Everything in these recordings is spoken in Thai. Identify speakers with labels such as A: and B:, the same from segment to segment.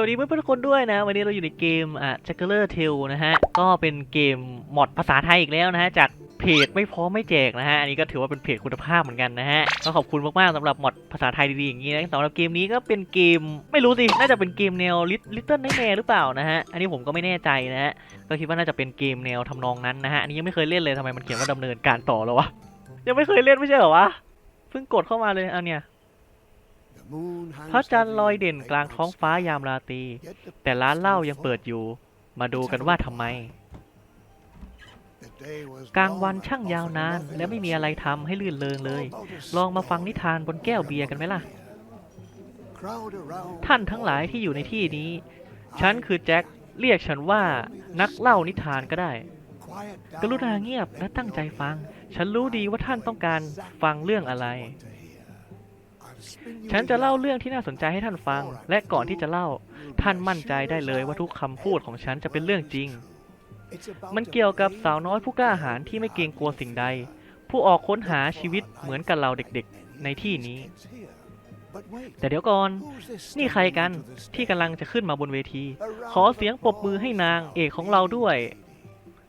A: วัสดีเพื่อนๆคนด้วยนะ วันนี้เราอยู่ในเกมอะ j a g g e r t a l นะฮะ ก็เป็นเกมมอดภาษาไทยอีกแล้วนะฮะ จากเพจไม่พร้อมไม่แจกนะฮะ อันนี้ก็ถือว่าเป็นเพจคุณภาพเหมือนกันนะฮะ ก็ขอบคุณมากๆสำหรับมอดภาษาไทยดีๆอย่างนี้นะสำหรับเกมนี้ก็เป็นเกมไม่รู้สิ น่าจะเป็นเกมแนว Little Nightmare หรือเปล่านะฮะ อันนี้ผมก็ไม่แน่ใจนะฮะ ก็คิดว่าน่าจะเป็นเกมแนวทำนองนั้นนะฮะ อันนี้ยังไม่เคยเล่นเลยทำไมมันเขียนว่าดำเนินการต่อแล้ววะ ยังไม่เคยเล่นไม่ใช่เหรอวะ เพิ่งกดเข้ามาเลยเอาเนี่ย พระจันทร์ลอยเด่นกลางท้องฟ้ายามราตรี แต่ร้านเหล้ายังเปิดอยู่ มาดูกันว่าทำไม กลางวันช่างยาวนาน และไม่มีอะไรทำให้ลื่นเลงเลย ลองมาฟังนิทานบนแก้วเบียร์กันไหมล่ะ ท่านทั้งหลายที่อยู่ในที่นี้ ฉันคือแจ็ค เรียกฉันว่านักเล่านิทานก็ได้ กรุณาเงียบและตั้งใจฟัง ฉันรู้ดีว่าท่านต้องการฟังเรื่องอะไร ฉันจะเล่าเรื่องที่น่าสนใจให้ท่านฟัง และก่อนที่จะเล่า ท่านมั่นใจได้เลยว่าทุกคำพูดของฉันจะเป็นเรื่องจริง มันเกี่ยวกับสาวน้อยผู้กล้าหาญที่ไม่เกรงกลัวสิ่งใด ผู้ออกค้นหาชีวิตเหมือนกับเราเด็กๆในที่นี้ แต่เดี๋ยวก่อน นี่ใครกันที่กำลังจะขึ้นมาบนเวที ขอเสียงปรบมือให้นางเอกของเราด้วย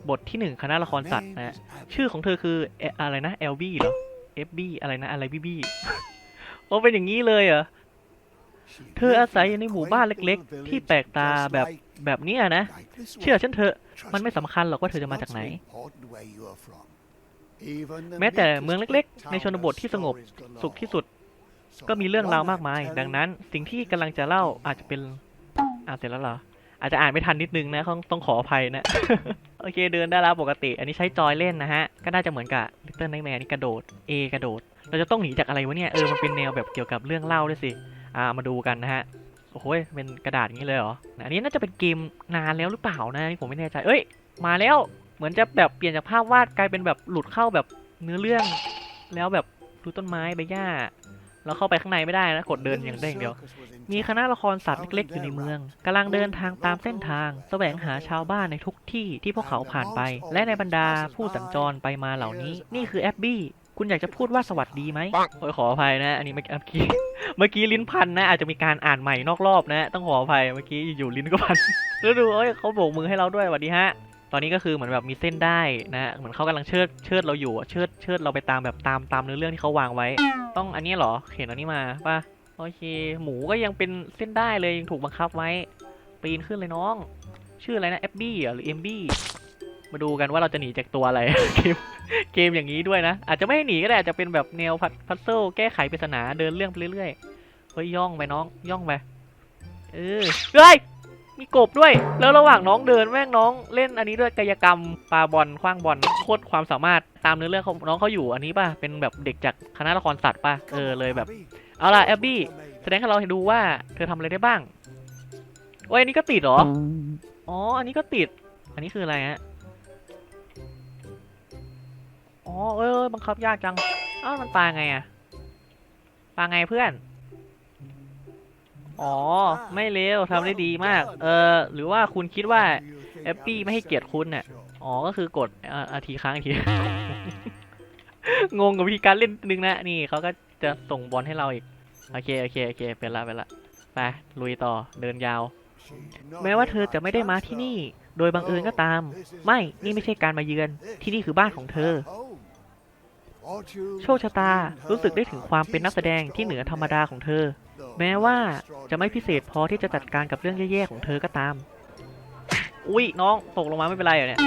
A: บทที่หนึ่งคณะละครสัตว์นะ ชื่อของเธอคือเออะไรนะ LB เหรอ FB อะไรนะอะไรบี้บี้ โอ้เป็นอย่างนี้เลยเหรอ เธออาศัยอยู่ในหมู่บ้านเล็ก ๆ ที่แปลกตาแบบแบบนี้นะ เชื่อฉันเถอะ มันไม่สำคัญหรอกว่าเธอจะมาจากไหน แม้แต่เมืองเล็ก ๆ ในชนบทที่สงบสุขที่สุด ก็มีเรื่องราวมากมาย ดังนั้น สิ่งที่กำลังจะเล่าอาจจะเป็นอาจเสร็จแล้วเหรอ อาจจะอ่านไม่ทันนิดนึงนะต้องต้องขออภัยนะ โอเคเดินได้แล้วปกติ อันนี้ใช้จอยเล่นนะฮะ ก็น่าจะเหมือนกับ Little Nightmare นี่กระโดด A กระโดด เราจะต้องหนีจากอะไรวะเนี่ย เออ มันเป็นแนวแบบเกี่ยวกับเรื่องเล่าด้วยสิ อ่า มาดูกันนะฮะ โอ้โหยเป็นกระดาษอย่างนี้เลยเหรอ อันนี้น่าจะเป็นเกมนานแล้วหรือเปล่านะนี่ผมไม่แน่ใจ เอ้ย มาแล้ว เหมือนจะแบบเปลี่ยนจากภาพวาดกลายเป็นแบบหลุดเข้าแบบเนื้อเรื่อง แล้วแบบดูต้นไม้ใบหญ้า เราเข้าไปข้างในไม่ได้นะ กดเดินอย่างได้งเดียว มีคณะละครสัตว์เล็กๆอยู่ในเมืองกำลังเดินทางตามเส้นทาง แสวงหาชาวบ้านในทุกที่ที่พวกเขาผ่านไป และในบรรดาผู้สัญจรไปมาเหล่านี้ นี่คือแอบบี้ คุณอยากจะพูดว่าสวัสดีไหมโอ้ยขออภัยนะ อันนี้เมื่อกี้ เมื่อกี้ลิ้นพันนะ อาจจะมีการอ่านใหม่นอกรอบนะ ต้องขออภัย เมื่อกี้อยู่ๆลิ้นก็พัน แล้วดูเอ้ยเขาโบกมือให้เราด้วยสวัสดีฮะ ตอนนี้ก็คือเหมือนแบบมีเส้นได้นะเหมือนเขากำลังเชิดเชิดเราอยู่เชิดเชิดเราไปตามแบบตามตามเนื้อเรื่องที่เขาวางไว้ ต้องอันนี้เหรอเขียนอันนี้มาป่ะโอเค หมูก็ยังเป็นเส้นได้เลยยังถูกบังคับไว้ปีนขึ้นเลยน้อง ชื่ออะไรนะแอบบี้หรือเอ็มบี้มาดูกันว่าเราจะหนีจากตัวอะไรเกมเกมอย่างนี้ด้วยนะ อาจจะไม่ให้หนีก็ได้อาจจะเป็นแบบแนวพัพัซเซิลแก้ไขปริศนาเดินเรื่องไปเรื่อยๆเฮ้ยย่องไปน้องย่องไปเออเฮ้ย มีกบด้วย แล้วระหว่างน้องเดินแม่งน้องเล่นอันนี้ด้วยกายกรรมปาบอลคว้างบอลโคตรความสามารถตามเนื้อเรื่องเขาน้องเขาอยู่อันนี้ป่ะเป็นแบบเด็กจากคณะละครสัตว์ป่ะเออเลยแบบเอาล่ะแอบบี้แสดงให้เราเห็นดูว่าเธอทำอะไรได้บ้างโอ้ยอันนี้ก็ติดเหรออ๋ออันนี้ก็ติด อันนี้คืออะไรฮะอ๋อเอ้ยเอ้ยบังคับยากจังอ้าวมันปลาไงอะปลาไงเพื่อน อ๋อ ไม่เร็วทำได้ดีมาก เออ หรือว่าคุณคิดว่าแอปปี้ไม่ให้เกียรติคุณเนี่ยอ๋อ ก็คือกดอ่าอาทีค้างอีกที งงกับวิธีการเล่นนึงนะ นี่เขาก็จะส่งบอลให้เราอีก โอเค โอเค โอเค เป็นละเป็นละ ไป ลุยต่อ เดินยาว แม้ว่าเธอจะไม่ได้มาที่นี่ โดยบังเอิญก็ตาม ไม่ นี่ไม่ใช่การมาเยือน ที่นี่คือบ้านของเธอ โชคชะตา รู้สึกได้ถึงความเป็นนักแสดงที่เหนือธรรมดาของเธอ แม้ว่าจะไม่พิเศษพอที่จะจัดการกับเรื่องแย่ๆของเธอก็ตาม อุ้ยน้องตกลงมาไม่เป็นไรเหรอเนี่ย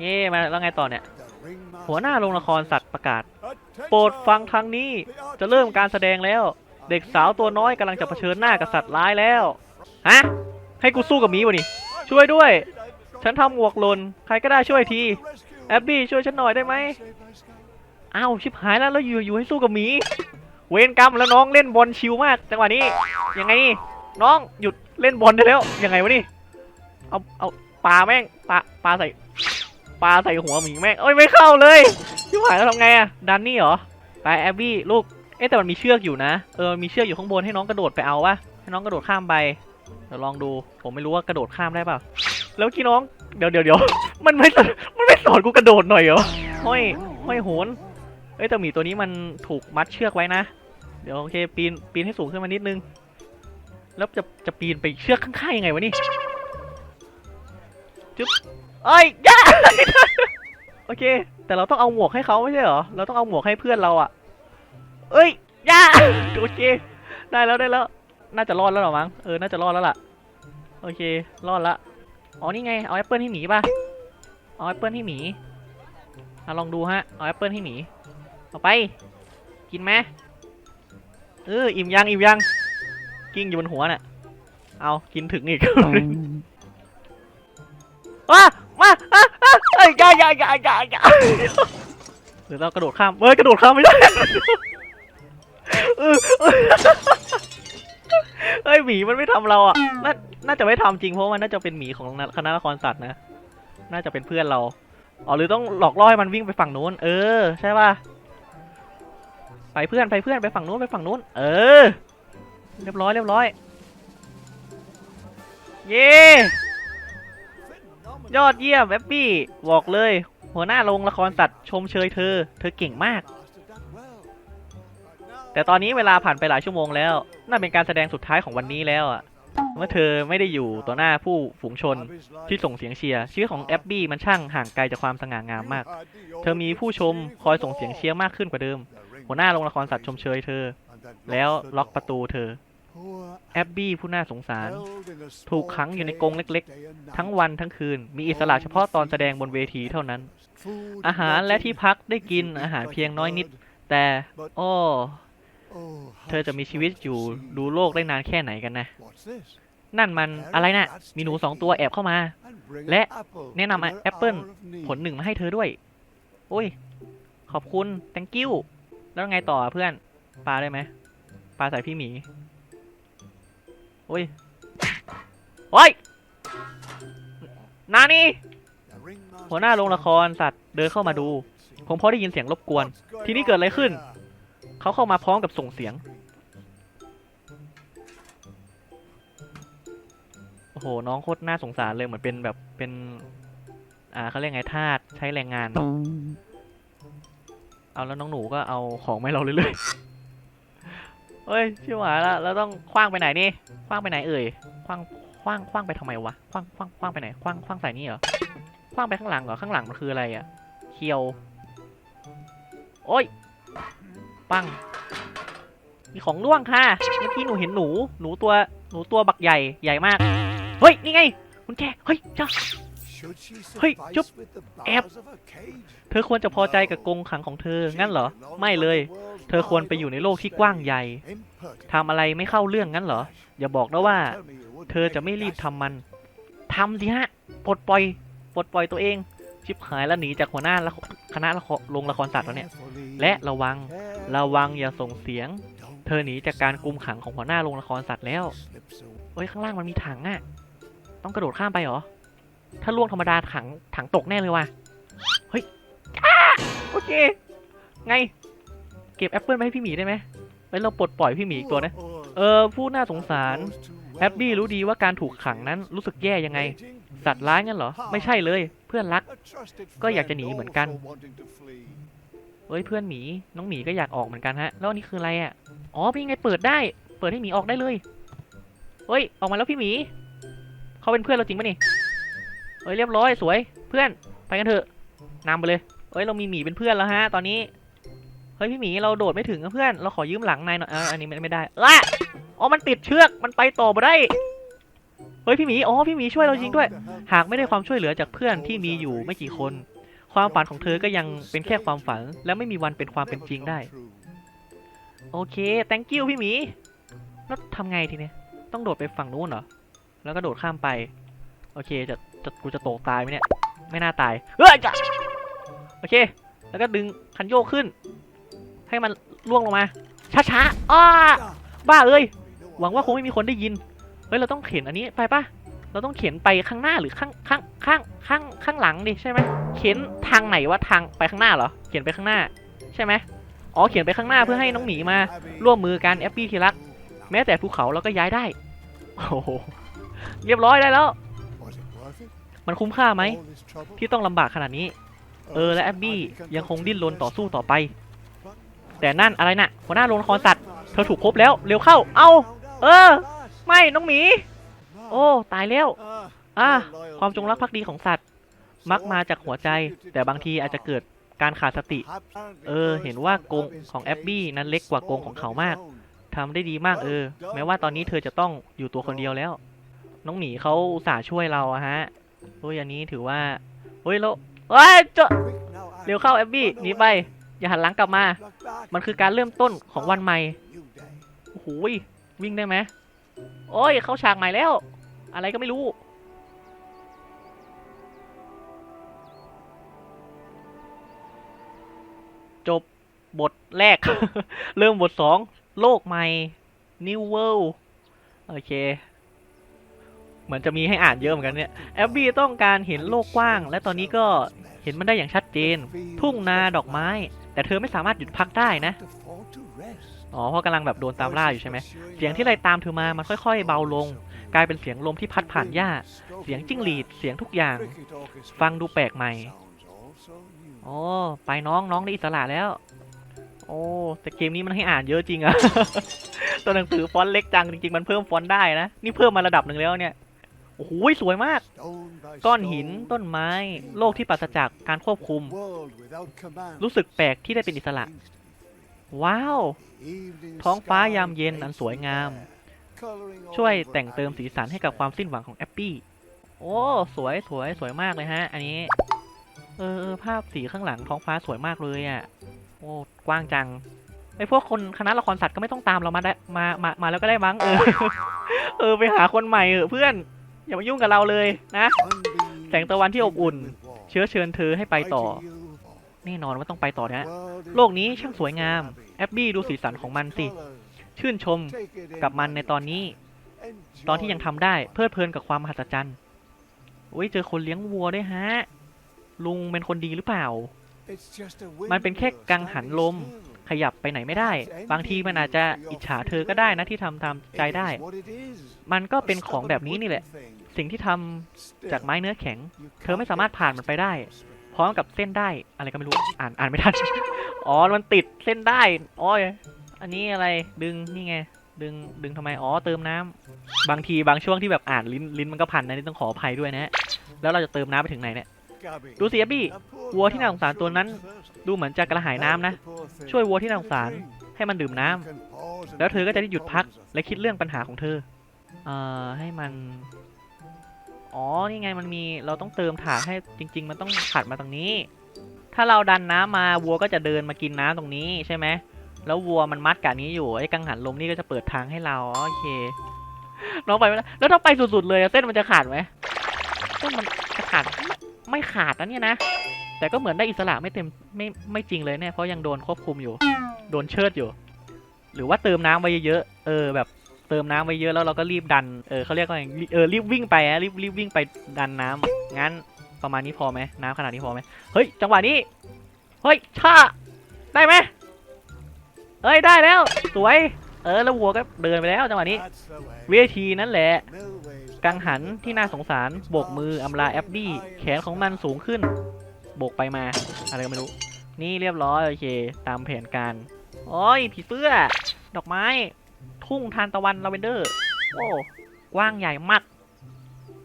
A: เย่มาแล้วไงต่อเนี่ย หัวหน้าโรงละครสัตว์ประกาศ โปรดฟังทางนี้ จะเริ่มการแสดงแล้ว เด็กสาวตัวน้อยกำลังจะเผชิญหน้ากับสัตว์ร้ายแล้ว ฮะ ให้กูสู้กับหมีวะนี่ ช่วยด้วย ฉันทำหมวกหล่น ใครก็ได้ช่วยที แอบบี้ช่วยฉันหน่อยได้ไหมอ้าวชิบหายแล้วแล้วอยู่อยู่ให้สู้กับหมี เวรกรรมแล้วน้องเล่นบอลชิวมากจังหวะนี้ยังไงนี่น้องหยุดเล่นบอลได้แล้วยังไงวะนี่เอาเอาปลาแม่งปลาปลาใส่ปลาใส่หัวหมีแม่งเอ้ยไม่เข้าเลยชิบหายแล้วทำไงอะดันนี่เหรอไปแอบบี้ลูกเอ๊ะแต่มันมีเชือกอยู่นะเออมีเชือกอยู่ข้างบนให้น้องกระโดดไปเอาวะให้น้องกระโดดข้ามไปเดี๋ยวลองดูผมไม่รู้ว่ากระโดดข้ามได้เปล่าแล้วกี้น้องเดี๋ยวเดี๋ยวเดี๋ยวมันไม่สอนมันไม่สอนกูกระโดดหน่อยเหรอห้อยห้อยโหน เอ้ยแต่หมีตัวนี้มันถูกมัดเชือกไว้นะ เดี๋ยวโอเคปีนปีนให้สูงขึ้นมานิดนึง แล้วจะจะปีนไปเชือกข้างๆยังไงวะนี่จุ๊บเอ้ยย่าโอเค แต่เราต้องเอาหมวกให้เขาไม่ใช่เหรอ เราต้องเอาหมวกให้เพื่อนเราอะเอ้ยย่าโอเค ได้แล้วได้แล้ว น่าจะรอดแล้วหรอมั้ง เออ น่าจะรอดแล้วล่ะ โอเค รอดละ อ๋อ นี่ไง เอาแอปเปิลให้หมีป่ะ เอาแอปเปิลให้หมีอะลองดูฮะ เอาแอปเปิลให้หมี เอไป กินไหมเอออิ่มยังอิ่มยังกิ้งอยู่บนหัวน่ะ เอากินถึงอีกว้ามาอะอะเอ้ยอย่าอย่าอย่าอย่าอย่าหรือเรากระโดดข้ามเฮ้ยกระโดดข้ามไม่ได้เออเออเฮ้ยหมีมันไม่ทำเราอะน่าน่าจะไม่ทำจริงเพราะมันน่าจะเป็นหมีของคณะละครสัตว์นะ น่าจะเป็นเพื่อนเรา อ๋อหรือต้องหลอกล่อให้มันวิ่งไปฝั่งนู้น เออ ใช่ป่ะ ไปเพื่อนไปเพื่อนไปฝั่งนู้นไปฝั่งนู้น เออ เรียบร้อยเรียบร้อย เย้ยอดเยี่ยมแอปปี้บอกเลย หัวหน้าโรงละครสัตว์ชมเชยเธอ เธอเก่งมาก แต่ตอนนี้เวลาผ่านไปหลายชั่วโมงแล้วน่าเป็นการแสดงสุดท้ายของวันนี้แล้วอะเมื่อเธอไม่ได้อยู่ต่อหน้าผู้ฝูงชนที่ส่งเสียงเชียร์ชีวิตของแอบบี้มันช่างห่างไกลจากความสง่างามมาก เธอมีผู้ชมคอยส่งเสียงเชียร์มากขึ้นกว่าเดิม หัวหน้าโรงละครสัตว์ชมเชยเธอ แล้วล็อกประตูเธอ แอบบี้ผู้น่าสงสาร ถูกขังอยู่ในกรงเล็กๆ ทั้งวันทั้งคืน มีอิสระเฉพาะตอนแสดงบนเวทีเท่านั้น อาหารและที่พักได้กินอาหารเพียงน้อยนิด แต่โอ้เธอจะมีชีวิตอยู่ดูโลกได้นานแค่ไหนกันนะ นั่นมันอะไรน่ะ มีหนูสองตัวแอบเข้ามา และแนะนำแอปเปิลผลหนึ่งมาให้เธอด้วย โอ้ย ขอบคุณ thank you แล้วไงต่อเพื่อนปลาได้ไหมปลาใส่พี่หมีโอ้ยโอ้ยนานี่หัวหน้าโรงละครสัตว์เดินเข้ามาดูผมพอได้ยินเสียงรบกวน ทีนี้เกิดอะไรขึ้น เขาเข้ามาพร้อมกับส่งเสียง โอ้โห น้องโคตรน่าสงสารเลยเหมือนเป็นแบบเป็น อ่าเขาเรียกไงทาสใช้แรงงาน เอาแล้วน้องหนูก็เอาของมาให้เราเรื่อยๆเฮ้ยชิบหายละแล้วต้องคว้างไปไหนนี่คว้างไปไหนเอ่ยคว้างคว้างคว้างไปทำไมวะคว้างคว้างคว้างไปไหนคว้างคว้างใส่นี่เหรอคว้างไปข้างหลังเหรอข้างหลังมันคืออะไรอะเคียว โอ้ยปังมีของล่วงค่ะเมื่อกี้หนูเห็นหนู หนูตัว หนูตัวบักใหญ่ ใหญ่มาก เฮ้ย นี่ไงคุณแจเฮ้ยจ้า เฮ้ยจุ๊บแอบเธอควรจะพอใจกับกรงขังของเธอ งั้นเหรอ ไม่เลย เธอควรไปอยู่ในโลกที่กว้างใหญ่ทำอะไรไม่เข้าเรื่องงั้นเหรอ อย่าบอกนะว่า เธอจะไม่รีบทำมันทำสิฮะ ปลดปล่อย ปลดปล่อยตัวเอง ชิบหายแล้วหนีจากหัวหน้าละคณะละครโรงละครสัตว์แล้วเนี่ย และระวัง ระวังอย่าส่งเสียง เธอหนีจากการกุมขังของหัวหน้าโรงละครสัตว์แล้ว เฮ้ยข้างล่างมันมีถังอะต้องกระโดดข้ามไปเหรอ ถ้าล่วงธรรมดาถังถังตกแน่เลยว่ะ เฮ้ยโอเค ไง เก็บแอปเปิลมาให้พี่หมีได้ไหมเฮ้เราปลดปล่อยพี่หมีอีกตัวนะ เออผู้น่าสงสารแอปบี้รู้ดีว่าการถูกขังนั้นรู้สึกแย่ยังไง สัตว์ร้ายงั้นเหรอ ไม่ใช่เลย เพื่อนรัก ก็อยากจะหนีเหมือนกัน เฮ้ยเพื่อนหมี น้องหมีก็อยากออกเหมือนกันฮะ แล้วอันนี้คืออะไรอะ อ๋อพี่ไงเปิดได้ เปิดให้หมีออกได้เลย เฮ้ยออกมาแล้วพี่หมี เขาเป็นเพื่อนเราจริงปะนี่ เฮ้ยเรียบร้อยสวยเพื่อนไปกันเถอะนำไปเลยเฮ้ยเรามีหมีเป็นเพื่อนแล้วฮะ ตอนนี้เฮ้ยพี่หมีเราโดดไม่ถึงอะเพื่อนเราขอยืมหลังนายหน่อยอ่าอันนี้ไม่ไม่ได้ละอ๋อมันติดเชือกมันไปต่อไม่ได้เฮ้ยพี่หมีอ๋อพี่หมีช่วยเราจริงด้วย หากไม่ได้ความช่วยเหลือจากเพื่อนที่มีอยู่ไม่กี่คน ความฝันของเธอก็ยังเป็นแค่ความฝัน และไม่มีวันเป็นความเป็นจริงได้ โอเค thank you พี่หมีแล้วทำไงทีเนี้ยต้องโดดไปฝั่งนู้นเหรอแล้วก็โดดข้ามไป โอเคจะจะกูจะตกตายไหมเนี่ย ไม่น่าตายเฮ้ยจ้ะโอเค แล้วก็ดึงคันโยกขึ้น ให้มันล่วงลงมาช้าๆอ้าบ้าเอ้ยหวังว่าคงไม่มีคนได้ยินเฮ้ยเราต้องเข็นอันนี้ไปปะเราต้องเข็นไปข้างหน้าหรือข้างข้างข้างข้างข้างหลังดิใช่ไหมเข็นทางไหนวะทางไปข้างหน้าเหรอเขียนไปข้างหน้า ใช่ไหมอ๋อเขียนไปข้างหน้าเพื่อให้น้องหมีมา ร่วมมือกันแอปปี้ทีรักแม้แต่ภูเขาเราก็ย้ายได้ โอ้โห เรียบร้อยได้แล้ว มันคุ้มค่าไหม ที่ต้องลำบากขนาดนี้ เออและแอบบี้ยังคงดิ้นรนต่อสู้ต่อไป แต่นั่นอะไรน่ะหัวหน้าโรงละครสัตว์เธอถูกพบแล้วเร็วเข้า เอาเออ ไม่น้องหมี โอ้ตายแล้วอะความจงรักภักดีของสัตว์ มักมาจากหัวใจ แต่บางทีอาจจะเกิดการขาดสติ เออ เห็นว่ากงของแอบบี้นั้นเล็กกว่ากงของเขามากทำได้ดีมากเออ แม้ว่าตอนนี้เธอจะต้องอยู่ตัวคนเดียวแล้ว น้องหมีเขาอุตส่าห์ช่วยเราอะฮะโอ้ยอันนี้ถือว่าเฮ้ยเราเฮ้ยเจาะเร็วเข้าแอบบี้หนีไป อย่าหันหลังกลับมา มันคือการเริ่มต้นของวันใหม่โอ้โหยวิ่งได้ไหมโอ้ยเข้าฉากใหม่แล้ว อะไรก็ไม่รู้จบบทแรก เริ่มบทสอง โลกใหม่ New World โอเค เหมือนจะมีให้อ่านเยอะเหมือนกันเนี่ยแอบบี้ต้องการเห็นโลกกว้าง และตอนนี้ก็เห็นมันได้อย่างชัดเจน ทุ่งนาดอกไม้ แต่เธอไม่สามารถหยุดพักได้นะอ๋อเพราะกำลังแบบโดนตามล่าอยู่ใช่ไหมเสียงที่ไล่ตามเธอมามันค่อยๆ เบาลง กลายเป็นเสียงลมที่พัดผ่านหญ้า เสียงจิ้งหรีดเสียงทุกอย่าง ฟังดูแปลกใหม่โอ้ไปน้องน้องได้อิสระแล้ว โอ้แต่เกมนี้มันให้อ่านเยอะจริงอะตัวหนังสือฟอนต์เล็กจังจริงๆ มันเพิ่มฟอนต์ได้นะ นี่เพิ่มมาระดับหนึ่งแล้วเนี่ย โอ้โหสวยมาก ก้อนหินต้นไม้ โลกที่ปราศจากการควบคุม รู้สึกแปลกที่ได้เป็นอิสระ ว้าว ท้องฟ้ายามเย็นอันสวยงาม ช่วยแต่งเติมสีสันให้กับความสิ้นหวังของแอปปี้ โอ้ สวยสวยสวยมากเลยฮะ อันนี้ เออภาพสีข้างหลังท้องฟ้าสวยมากเลยอะ โอ้ กว้างจังไอพวกคนคณะละครสัตว์ก็ไม่ต้องตามเรามาได้มามามาแล้วก็ได้มั้งเออ เออไปหาคนใหม่เออเพื่อน อย่ามายุ่งกับเราเลยนะ แสงตะวันที่อบอุ่น เชื้อเชิญเธอให้ไปต่อ แน่นอนว่าต้องไปต่อนะโลกนี้ช่างสวยงาม แอบบี้ดูสีสันของมันสิ ชื่นชมกับมันในตอนนี้ ตอนที่ยังทำได้ เพลิดเพลินกับความมหัศจรรย์โอ้ยเจอคนเลี้ยงวัวด้วยฮะ ลุงเป็นคนดีหรือเปล่า
B: มันเป็นแค่กังหันลม
A: ขยับไปไหนไม่ได้ บางทีมันอาจจะอิจฉาเธอก็ได้นะที่ทำตามใจได้ มันก็เป็นของแบบนี้นี่แหละ สิ่งที่ทำจากไม้เนื้อแข็ง เธอไม่สามารถผ่านมันไปได้ พร้อมกับเส้นได้อะไรก็ไม่รู้อ่านอ่านไม่ทัน อ๋อ มันติดเส้นได้อ๋อยอันนี้อะไรดึงนี่ไง ดึงดึงทำไมอ๋อเติมน้ำบางทีบางช่วงที่แบบอ่านลิ้นลิ้นมันก็พันนะนี่ต้องขออภัยด้วยนะแล้วเราจะเติมน้ำไปถึงไหนเนี่ย ดูสิแอบบี้วั
B: ว
A: ที่น่า
B: น่า
A: สงสา
B: ร
A: ตั
B: ว
A: นั้
B: น
A: ดูเหมือนจะกระหายน้ำนะ
B: ช่ว
A: ย
B: วั
A: วที่น่าสงสารให้มันดื่มน้ำ
B: แล้
A: แล้ว
B: เธอก็จะได้หยุดพัก
A: และคิดเรื่องปัญหาของเธอเอ่อให้มัน อ๋อ นี่ไงมันมี เราต้องเติมถาดให้จริง ๆ มันต้องขัดมาตรงนี้ ถ้าเราดันน้ำมาวัวก็จะเดินมากินน้ำตรงนี้ใช่ไหม แล้ววัวมันมัดกับนี้อยู่ ไอ้กังหันลมนี่ก็จะเปิดทางให้เรา โอเค น้องไปไม่ได้แล้วถ้าไปสุดๆเลยเส้นมันจะขาดไหมเส้นมันจะขาด ไม่ขาดนะเนี่ยนะ แต่ก็เหมือนได้อิสระไม่เต็มไม่ไม่จริงเลยเนี่ยเพราะยังโดนควบคุมอยู่ โดนเชิดอยู่ หรือว่าเติมน้ำไว้เยอะๆเออแบบเติมน้ำไว้เยอะแล้วเราก็รีบดันเออเขาเรียกว่าไงเออรีบวิ่งไปอะรีบรีบวิ่งไปดันน้ำงั้นประมาณนี้พอไหมน้ำขนาดนี้พอไหมเฮ้ยจังหวะนี้เฮ้ยชาได้ไหมเฮ้ยได้แล้ว สวย เออแล้ววัวก็เดินไปแล้วจังหวะนี้เวทีนั่นแหละ กังหันที่น่าสงสารโบกมืออำลาแอบบี้แขนของมันสูงขึ้น โบกไปมาอะไรก็ไม่รู้ นี่เรียบร้อยโอเค ตามแผนการโอ้ยผีเสื้อ ดอกไม้ ทุ่งทานตะวันลาเวนเดอร์โอ้กว้างใหญ่มาก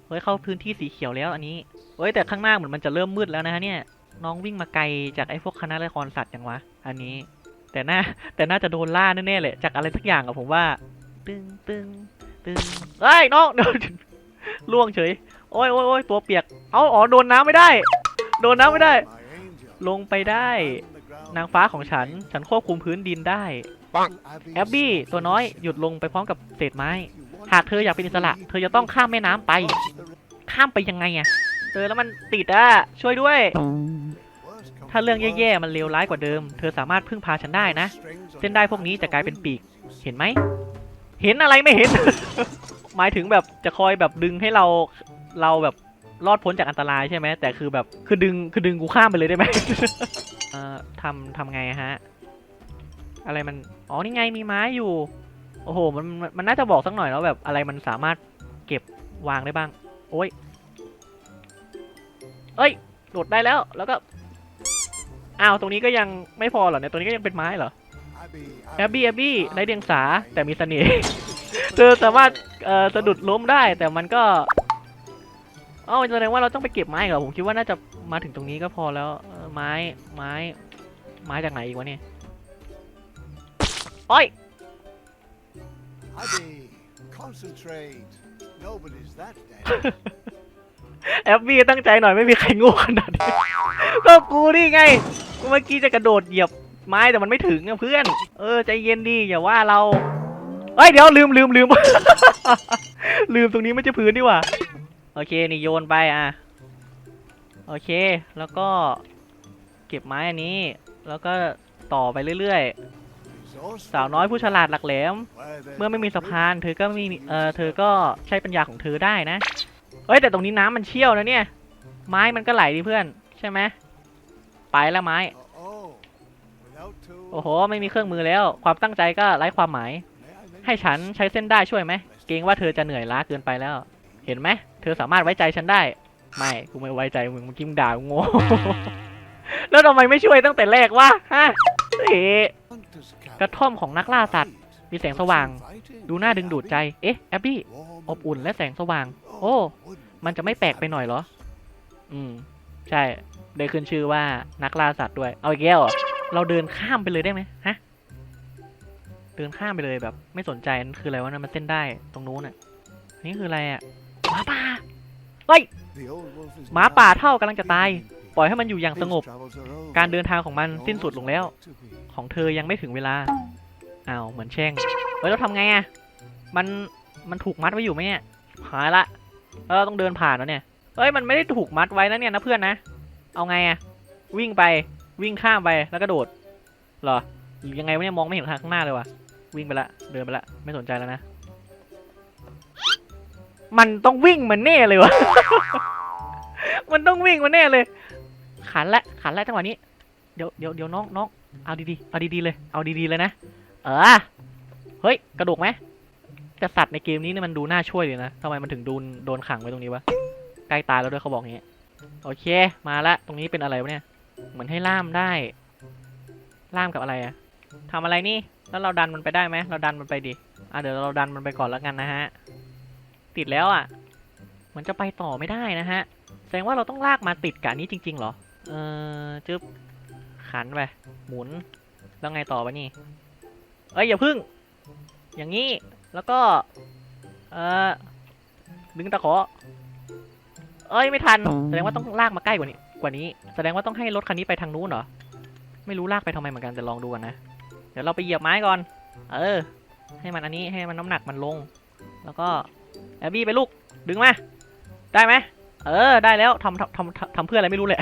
A: เฮ้ยเข้าพื้นที่สีเขียวแล้วอันนี้เฮ้ยแต่ข้างหน้าเหมือนมันจะเริ่มมืดแล้วนะฮะเนี่ยน้องวิ่งมาไกลจากไอ้พวกคณะละครสัตว์อย่างวะ อันนี้ แต่น่าแต่น่าจะโดนล่าแน่ๆเลยจากอะไรสักอย่างอะผมว่า ตึงตึงตึงเฮ้ยน้องเดี๋ยว ล่วงเฉย โอ้ยโอ้ยโอ้ยตัวเปียก เอาอ๋อโดนน้ำไม่ได้ โดนน้ำไม่ได้ ลงไปได้ นางฟ้าของฉัน ฉันควบคุมพื้นดินได้แอบบี้ตัวน้อยหยุดลงไปพร้อมกับเศษไม้ หากเธออยากเป็นอิสระ เธอจะต้องข้ามแม่น้ำไป ข้ามไปยังไงอะเจอแล้วมันติดอะช่วยด้วย ถ้าเรื่องแย่ๆ มันเลวร้ายกว่าเดิม เธอสามารถพึ่งพาฉันได้นะ เส้นได้พวกนี้จะกลายเป็นปีก เห็นไหม เห็นอะไรไม่เห็น หมายถึงแบบจะคอยแบบดึงให้เราเราแบบรอดพ้นจากอันตรายใช่ไหมแต่คือแบบคือดึงคือดึงกูข้ามไปเลยได้ไหม เอ่อทำทำไงฮะ อะไรมันอ๋อนี่ไงมีไม้อยู่ โอ้โหมันมันมันน่าจะบอกสักหน่อยแล้วแบบอะไรมันสามารถเก็บวางได้บ้าง โอ้ยเอ้ยโดดได้แล้วแล้วก็อ้าวตรงนี้ก็ยังไม่พอเหรอเนี่ยตรงนี้ก็ยังเป็นไม้เหรอแอบบี้แอบบี้ไร้เดียงสาแต่มีเสน่ห์ เธอสามารถเอ่อสะดุดล้มได้แต่มันก็เอ้าแสดงว่าเราต้องไปเก็บไม้เหรอผมคิดว่าน่าจะมาถึงตรงนี้ก็พอแล้วเออไม้ไม้ไม้จากไหนอีกวะเนี่ยโอ้ย
B: Hadi, concentrate. Nobody's that dead.
A: แอบบี้ตั้งใจหน่อยไม่มีใครโง่ขนาดนี้ ก็กูนี่ไงกูเมื่อกี้จะกระโดดเหยียบไม้แต่มันไม่ถึงอะเพื่อน เออใจเย็นดิอย่าว่าเรา เอ้ยเดี๋ยวลืมลืมลืม ลืมตรงนี้ไม่ใช่พื้นนี่หว่า โอเคนี่โยนไปอะ โอเค แล้วก็ เก็บไม้อันนี้ แล้วก็ต่อไปเรื่อยๆ สาวน้อยผู้ฉลาดหลักแหลม เมื่อไม่มีสะพานเธอก็มีเออเธอก็ใช้ปัญญาของเธอได้นะ เอ้ยแต่ตรงนี้น้ำมันเชี่ยวนะเนี่ย ไม้มันก็ไหลดิเพื่อน ใช่ไหมไปแล้วไม้ โอ้โห ไม่มีเครื่องมือแล้ว ความตั้งใจก็ไร้ความหมาย ให้ฉันใช้เส้นได้ช่วยไหมเกรงว่าเธอจะเหนื่อยล้าเกินไปแล้ว เห็นไหมเธอสามารถไว้ใจฉันได้ ไม่กูไม่ไว้ใจมึงเมื่อกี้มด่ากูโง่แล้วทำไมไม่ช่วยตั้งแต่แรกวะฮะเอ๊กระท่อมของนักล่าสัตว์มีแสงสว่าง ดูน่าดึงดูดใจ เอ๊ะแอบบี้อบอุ่นและแสงสว่าง โอ้ มันจะไม่แปลกไปหน่อยเหรอ อืม ใช่ ได้ขึ้นชื่อว่านักล่าสัตว์ด้วย เอาอีกแล้วเราเดินข้ามไปเลยได้ไหมฮะ เดินข้ามไปเลยแบบไม่สนใจนั่นคืออะไรวะนั่นมันเส้นได้ตรงนู้นอะนี่คืออะไรอะหมาป่าเฮ้ยหมาป่าเท่ากำลังจะตาย ปล่อยให้มันอยู่อย่างสงบ การเดินทางของมันสิ้นสุดลงแล้ว ของเธอยังไม่ถึงเวลาอ้าวเหมือนแช่งเฮ้ยเราทำไงอะมันมันถูกมัดไว้อยู่ไหมเนี่ยหายละเราต้องเดินผ่านแล้วเนี่ยเฮ้ยมันไม่ได้ถูกมัดไว้นะเนี่ยนะเพื่อนนะ เอาไงอะวิ่งไปวิ่งข้ามไปแล้วก็โดดเหรอหรือยังไงวะเนี่ยมองไม่เห็นทางข้างหน้าเลยวะ วิ่งไปละ เดินไปละ ไม่สนใจแล้วนะ มันต้องวิ่งมันแน่เลยวะ มันต้องวิ่งมันแน่เลย ขันละ ขันละจังหวะนี้ เดี๋ยวเดี๋ยวเดี๋ยวน้องน้องเอาดีๆ เอาดีๆเลย เอาดีๆเลยนะ เออ เฮ้ย กระดกไหมแต่สัตว์ในเกมนี้เนี่ยมันดูน่าช่วยเลยนะทำไมมันถึงโดนโดนขังไว้ตรงนี้วะ ใกล้ตายแล้วด้วยเขาบอกอย่างงี้ โอเค มาละ ตรงนี้เป็นอะไรวะเนี่ย เหมือนให้ล่ามได้ ล่ามกับอะไรอะ ทำอะไรนี่ แล้วเราดันมันไปได้ไหม เราดันมันไปดิ อะเดี๋ยวเราดันมันไปก่อนแล้วกันนะฮะ ติดแล้วอะ มันจะไปต่อไม่ได้นะฮะ แสดงว่าเราต้องลากมาติดกับอันนี้จริง ๆ เหรอ เออจึ๊บ ขันไป หมุน แล้วไงต่อไปนี่ เอ้ยอย่าพึ่ง อย่างนี้ แล้วก็ เออดึงตะขอ เอ้ยไม่ทัน แสดงว่าต้องลากมาใกล้กว่านี้ กว่านี้ แสดงว่าต้องให้รถคันนี้ไปทางนู้นเหรอ ไม่รู้ลากไปทำไมเหมือนกันแต่ลองดูกันนะ เดี๋ยวเราไปเหยียบไม้ก่อน เออ ให้มันอันนี้ให้มันน้ำหนักมันลง แล้วก็แอบบี้ไปลูก ดึงมา ได้ไหม เออ ได้แล้วทำทำทำทำทำเพื่ออะไรไม่รู้เลย